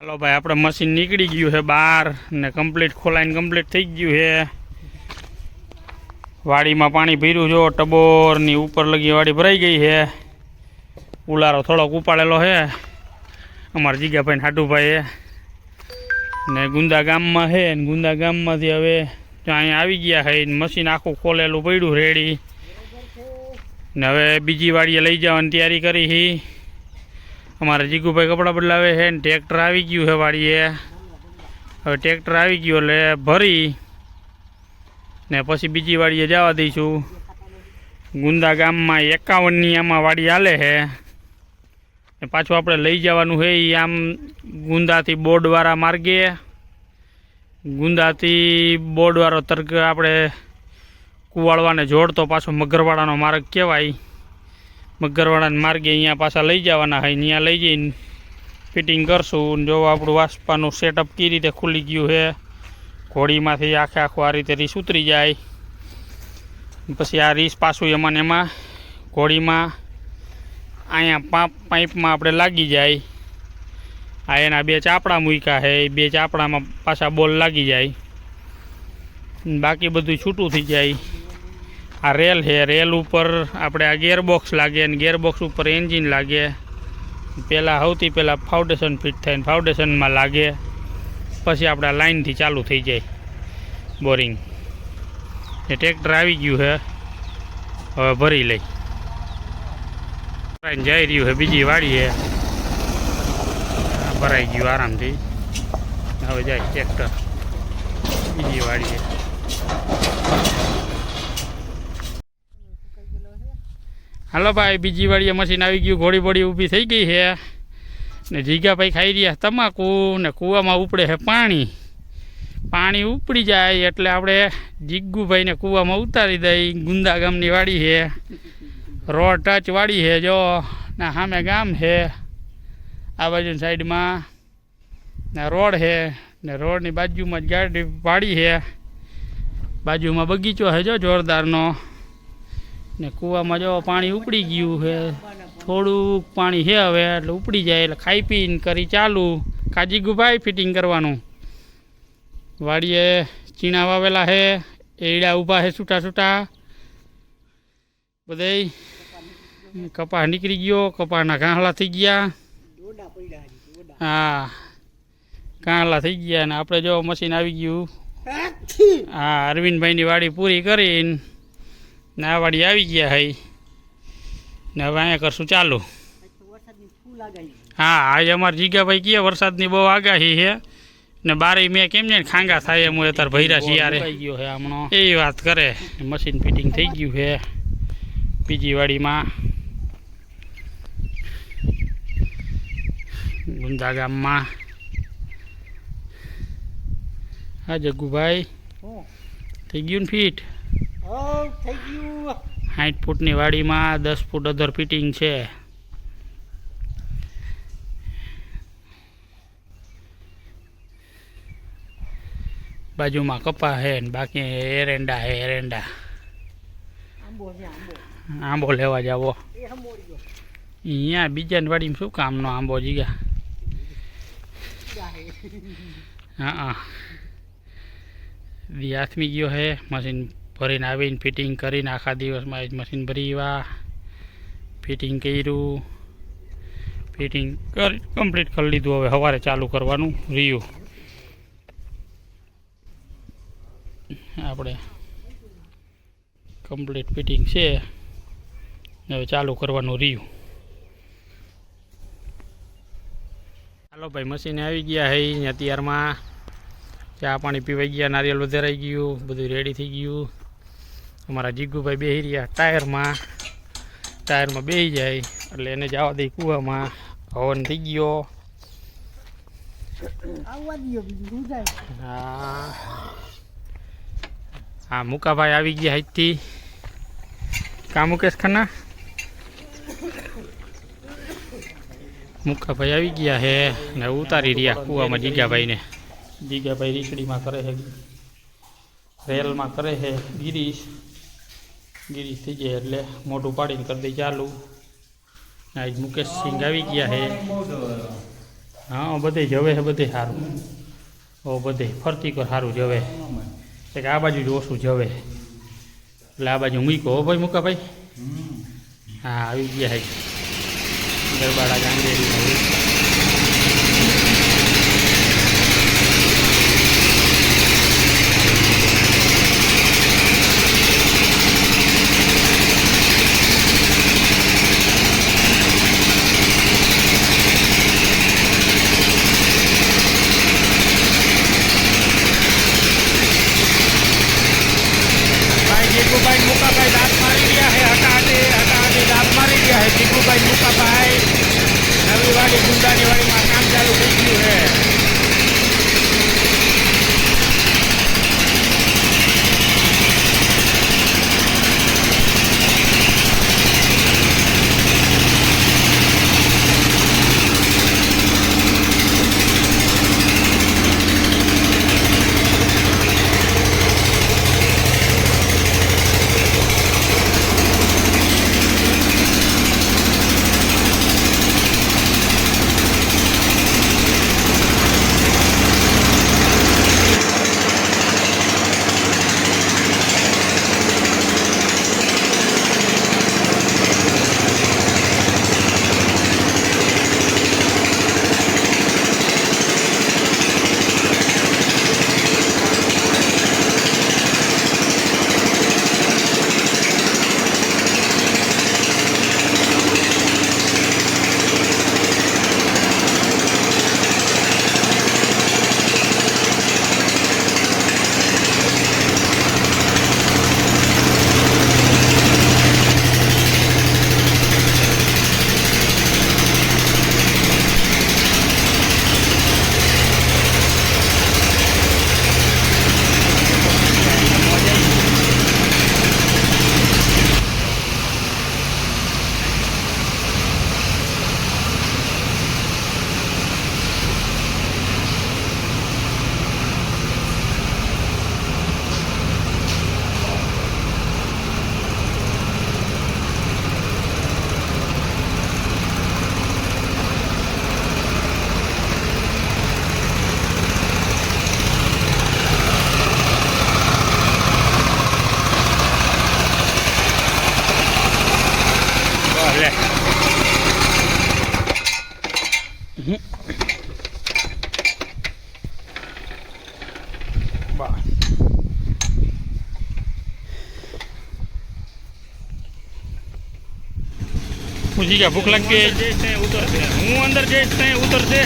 હાલો ભાઈ, આપણે મશીન નીકળી ગયું છે બહાર ને કમ્પ્લીટ ખોલાઈને કમ્પ્લીટ થઈ ગયું છે. વાડીમાં પાણી ભર્યું જો, ટબોરની ઉપર લગી વાડી ભરાઈ ગઈ છે. ઉલારો થોડોક ઉપાડેલો છે. અમારા જીગાભાઈ હાટુભાઈએ ને ગુંદા ગામમાં છે, ને ગુંદા ગામમાંથી હવે અહીંયા આવી ગયા છે. મશીન આખું ખોલેલું પડ્યું રેડી ને હવે બીજી વાડીએ લઈ જવાની તૈયારી કરી છે. અમારા જીગુભાઈ કપડાં બદલાવે છે ને ટ્રેક્ટર આવી ગયું છે વાડીએ. હવે ટ્રેક્ટર આવી ગયું એટલે ભરી ને પછી બીજી વાડીએ જવા દઈશું. ગુંદા ગામમાં એકાવનની આમાં વાડી હાલે છે. ને પાછું આપણે લઈ જવાનું છે એ આમ ગુંદાથી બોર્ડવાળા માર્ગે. ગુંદાથી બોર્ડવાળો તર્ક આપણે કુવાળવાને જોડતો પાછો મગરવાડાનો માર્ગ કહેવાય. મગરવાડાના માર્ગે અહીંયા પાછા લઈ જવાના હોય અહીંયા લઈ જઈને ફિટિંગ કરશું જો આપણું વાસપાનું સેટઅપ કઈ રીતે ખુલી ગયું છે ઘોડીમાંથી આખે આખું આ રીતે રીસ ઉતરી જાય. પછી આ રીસ પાછું એમાં ને એમાં ઘોડીમાં અહીંયા પાપ, પાઇપમાં આપણે લાગી જાય. આ એના બે ચાપડા મૂક્યા છે બે ચાપડામાં પાછા બોલ લાગી જાય. બાકી બધું છૂટું થઈ જાય. આ રેલ છે. રેલ ઉપર આપણે આ ગેરબોક્સ લાગે અને ગેરબોક્સ ઉપર એન્જિન લાગે. પહેલાં સૌથી પહેલાં ફાઉન્ડેશન ફિટ થાય ફાઉન્ડેશનમાં લાગે. પછી આપણે લાઇનથી ચાલુ થઈ જાય. બોરિંગ. એ ટ્રેક્ટર આવી ગયું છે. હવે ભરી લઈ. ભરાઈને જઈ રહ્યું છે. બીજી વાડી છે. ભરાઈ ગયું આરામથી. હવે જાય ટ્રેક્ટર. બીજી વાડી હાલો ભાઈ, બીજી વાડીએ મશીન આવી ગયું, ઘોડી બોડી ઊભી થઈ ગઈ છે. ને જીગા ભાઈ ખાઈ રહ્યા તમાકુ ને કૂવામાં ઉપડે છે પાણી. પાણી ઉપડી જાય એટલે આપણે જીગ્ગુભાઈને કૂવામાં ઉતારી દઈ. ગુંદા ગામની વાડી છે. રોડ ટચ વાડી છે જો. ના સામે ગામ છે. આ બાજુની સાઈડમાં ને રોડ છે. ને રોડની બાજુમાં જ ગાડી વાડી છે. બાજુમાં બગીચો છે જો, જોરદારનો. ને કૂવામાં જો પાણી ઉપડી ગયું છે થોડુંક પાણી છે હવે એટલે ઉપડી જાય એટલે ખાઈ પીને કરી ચાલુ. કાજી ગુભાઈ ફિટિંગ કરવાનું. વાડીએ ચીણા વાવેલા છે એડા ઊભા છે છૂટા છૂટા. બધે કપાસ નીકળી ગયો કપાસના ઘાંહલા થઈ ગયા. હા ઘાંહલા થઈ ગયા ને આપણે જો મશીન આવી ગયું. હા અરવિંદભાઈની વાડી પૂરી કરીને ને વાડી આવી ગયા હઈ. ને હવે અહીંયા કરશું ચાલુ. હા આજે અમારે જીગાભાઈ કહે વરસાદની બહુ આગાહી છે. ને બારે મેં કેમ ને ખાંગા થાય એમ અત્યારે ભૈરા શિયારે ગયો છે હમણાં. એ વાત કરે. મશીન ફિટિંગ થઈ ગયું છે. બીજી વાડીમાં. ગુંદા ગામમાં. હા જગ્ગુભાઈ. થઈ ગયું ને ફીટ સાઠ ફૂટની વાડીમાં દસ ફૂટ અધર ફિટિંગ છે. બાજુમાં કપા છે ને બાકી એરંડા છે એરંડા. આંબો લેવા જાવો. અહીંયા બીજાની વાડીમાં શું કામનો આંબો જીગા? હા. હા હાથમી ગયો હે મશીન ભરીને આવીને ફિટિંગ કરીને આખા દિવસમાં જ મશીન ભરી વા ફિટિંગ કર્યું ફિટિંગ કરી કમ્પ્લીટ કરી લીધું. હવે સવારે ચાલુ કરવાનું, રહ્યું. આપણે કમ્પ્લીટ ફિટિંગ છે. હવે ચાલુ કરવાનું, રહ્યું. ચાલો ભાઈ મશીન આવી ગયા હે અત્યારમાં ચા પાણી પીવાઈ ગયા, નારિયેળ વધારાઈ ગયું, બધું રેડી થઈ ગયું. અમારા જીગુભાઈ બેહી રહ્યા. ટાયરમાં ટાયરમાં બેસી જાય એટલે એને જવા દઈ કૂવામાં. હવન થઈ ગયો. હા હા. મુકાભાઈ આવી ગયા હાઈથી કા મુકેશ ખન્ના? મુકાભાઈ આવી ગયા હે ને ઉતારી રહ્યા કૂવામાં જીગાભાઈને. જીગાભાઈ રીસડીમાં કરે છે રેલમાં કરે છે ગિરીશ. ગિરીશ થઈ જાય એટલે મોટું પાડીને કરી દઈ ચાલુ. આજ મુકેશ સિંઘ આવી ગયા છે. હા બધે જવે છે બધે સારું ઓ બધે ફરતી કર સારું જવે. એક આ બાજુ જ ઓછું જવે. એટલે આ બાજુ મૂકો હો ભાઈ મૂકા ભાઈ હા આવી ગયા છે. ગરબાડા ગાંધેરી ભાઈ જીગુભાઈ મુકાભાઈ દાંત મારી ગયા છે હટાહટી હટાહટી દાંત મારી ગયા છે જીગુભાઈ મુકાભાઈ ગુંદાની વાડીમાં કામ ચાલુ થઈ ગયું પૂછી ગયા. ભૂખ લાગી હું અંદર જઈશ ત્યાં ઉતરશે